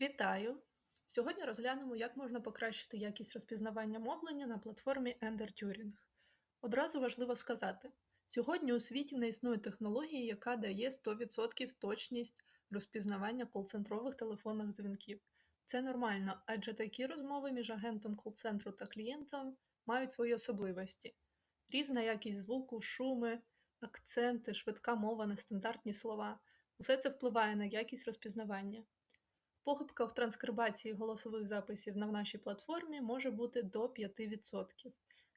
Вітаю! Сьогодні розглянемо, як можна покращити якість розпізнавання мовлення на платформі Ender Turing. Одразу важливо сказати: сьогодні у світі не існує технології, яка дає 100% точність розпізнавання кол-центрових телефонних дзвінків. Це нормально, адже такі розмови між агентом кол-центру та клієнтом мають свої особливості: різна якість звуку, шуми, акценти, швидка мова, нестандартні слова. Усе це впливає на якість розпізнавання. Похибка в транскрибації голосових записів на нашій платформі може бути до 5%.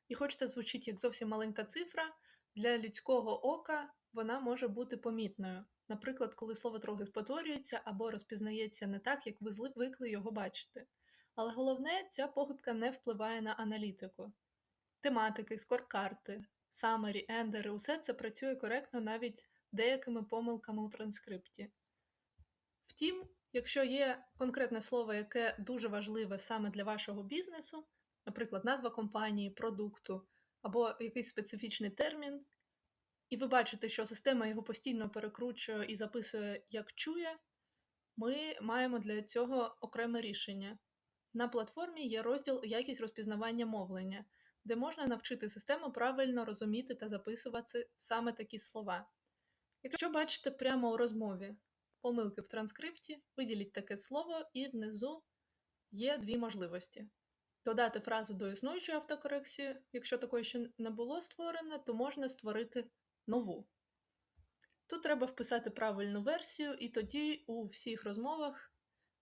І хоч це звучить як зовсім маленька цифра, для людського ока вона може бути помітною. Наприклад, коли слово трохи спотворюється або розпізнається не так, як ви звикли його бачити. Але головне, ця похибка не впливає на аналітику. Тематики, скоркарти, самері, ендери усе це працює коректно навіть деякими помилками у транскрипті. Втім, Якщо є конкретне слово, яке дуже важливе саме для вашого бізнесу, наприклад, назва компанії, продукту або якийсь специфічний термін, і ви бачите, що система його постійно перекручує і записує, як чує, ми маємо для цього окреме рішення. На платформі є розділ Якість розпізнавання мовлення, де можна навчити систему правильно розуміти та записувати саме такі слова. Якщо бачите прямо у розмові, помилки в транскрипті, виділіть таке слово, і внизу є дві можливості. Додати фразу до існуючої автокорекції, якщо такої ще не було створено, то можна створити нову. Тут треба вписати правильну версію, і тоді у всіх розмовах,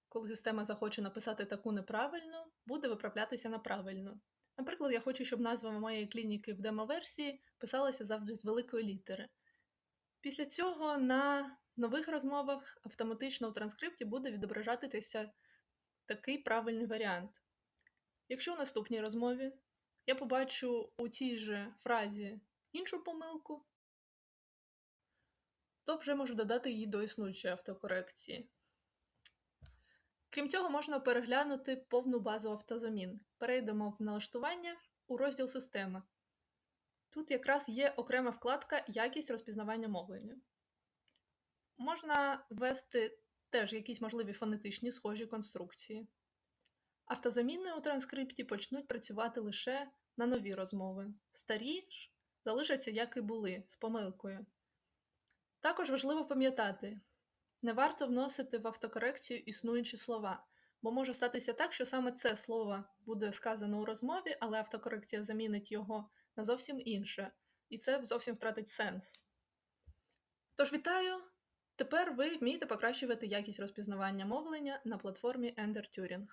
коли система захоче написати таку неправильну, буде виправлятися на правильну. Наприклад, я хочу, щоб назва моєї клініки в демоверсії писалася завжди з великої літери. Після цього на нових розмовах автоматично у транскрипті буде відображатися такий правильний варіант. Якщо у наступній розмові я побачу у цій же фразі іншу помилку, то вже можу додати її до існуючої автокорекції. Крім цього, можна переглянути повну базу автозамін. Перейдемо в налаштування у розділ системи. Тут якраз є окрема вкладка Якість розпізнавання мовлення. Можна ввести теж якісь можливі фонетичні схожі конструкції. Автозаміни у транскрипті почнуть працювати лише на нові розмови. Старі ж залишаться, як і були, з помилкою. Також важливо пам'ятати, не варто вносити в автокорекцію існуючі слова, бо може статися так, що саме це слово буде сказано у розмові, але автокорекція замінить його на зовсім інше, і це зовсім втратить сенс. Тож вітаю! Тепер ви вмієте покращувати якість розпізнавання мовлення на платформі Ender Turing.